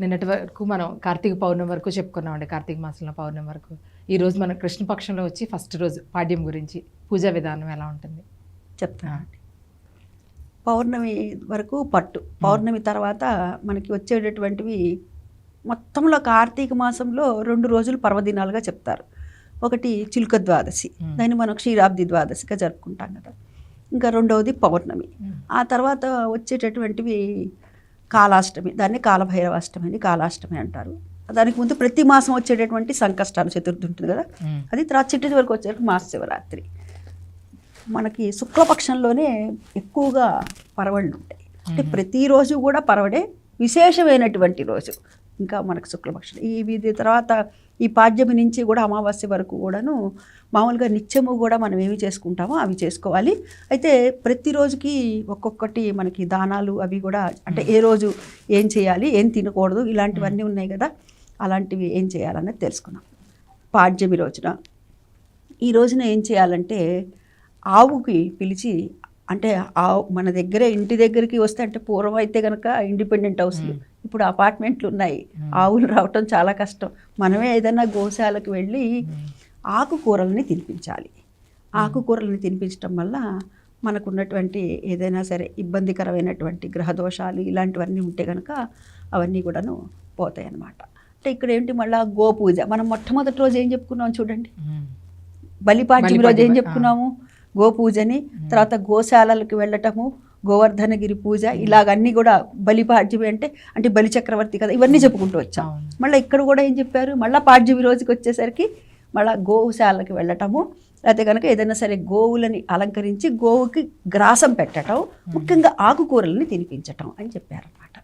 నిన్నటి వరకు మనం కార్తీక పౌర్ణమి వరకు చెప్పుకున్నామండి కార్తీక మాసంలో పౌర్ణమి వరకు. ఈ రోజు మనం కృష్ణపక్షంలో వచ్చి ఫస్ట్ రోజు పాడ్యం గురించి పూజా విధానం ఎలా ఉంటుంది? చెప్తానండి పౌర్ణమి వరకు పట్టు. పౌర్ణమి తర్వాత మనకి వచ్చేటటువంటివి మొత్తంలో కార్తీక మాసంలో రెండు రోజులు పర్వదినాలుగా చెప్తారు. ఒకటి చిలుక ద్వాదశి. దాన్ని మనం క్షీరాబ్ది ద్వాదశిగా జరుపుకుంటాం కదా. ఇంకా రెండవది పౌర్ణమి. ఆ తర్వాత వచ్చేటటువంటివి కాలాష్టమి దాన్ని కాలభైరవాష్టమి అని కాలాష్టమి అంటారు. దానికి ముందు ప్రతి మాసం వచ్చేటటువంటి సంకష్టాలు చతుర్థి ఉంటుంది కదా. అది తర్వాత చిట్టి వరకు వచ్చేసరికి మాస శివరాత్రి మనకి శుక్లపక్షంలోనే ఎక్కువగా పరవళ్ళు ఉంటాయి. అంటే. ప్రతిరోజు కూడా పరవడే విశేషమైనటువంటి రోజు. ఇంకా మనకు శుక్లపక్షం. ఈ వీధి తర్వాత ఈ పాడ్యమి నుంచి కూడా అమావాస్య వరకు కూడాను మామూలుగా నిత్యము కూడా మనం ఏమి చేసుకుంటామో అవి చేసుకోవాలి. అయితే ప్రతిరోజుకి ఒక్కొక్కటి మనకి దానాలు అవి కూడా అంటే ఏ రోజు ఏం చేయాలి ఏం తినకూడదు ఇలాంటివన్నీ ఉన్నాయి కదా అలాంటివి ఏం చేయాలన్నది తెలుసుకున్నాం. పాడ్యమి రోజున ఈ రోజున ఏం చేయాలంటే ఆవుకి పిలిచి అంటే ఆవు మన దగ్గర ఇంటి దగ్గరికి వస్తే అంటే పూర్వం అయితే కనుక ఇండిపెండెంట్ హౌస్లు. ఇప్పుడు అపార్ట్మెంట్లు ఉన్నాయి. ఆవులు రావటం చాలా కష్టం మనమే ఏదైనా గోశాలకు వెళ్ళి. ఆకుకూరల్ని తినిపించాలి ఆకుకూరల్ని తినిపించడం వల్ల మనకున్నటువంటి ఏదైనా సరే ఇబ్బందికరమైనటువంటి గ్రహదోషాలు ఇలాంటివన్నీ ఉంటే కనుక అవన్నీ కూడాను పోతాయి అన్నమాట అంటే ఇక్కడ ఏంటి మళ్ళీ గోపూజ మనం మొట్టమొదటి రోజు ఏం చెప్పుకున్నాం చూడండి. బలిపాడ్యమి రోజు ఏం చెప్పుకున్నాము గోపూజని తర్వాత గోశాలలకు వెళ్ళటము గోవర్ధనగిరి పూజ ఇలాగన్నీ కూడా బలిపాడ్యమి అంటే అంటే బలి చక్రవర్తి కదా ఇవన్నీ చెప్పుకుంటూ వచ్చాం. మళ్ళీ ఇక్కడ కూడా ఏం చెప్పారు మళ్ళీ పాడ్యమి రోజుకి వచ్చేసరికి మళ్ళీ గోశాలకు వెళ్ళటము లేకపోతే కనుక ఏదైనా సరే గోవులని అలంకరించి గోవుకి గ్రాసం పెట్టడం ముఖ్యంగా ఆకుకూరలని తినిపించటం అని చెప్పారన్నమాట.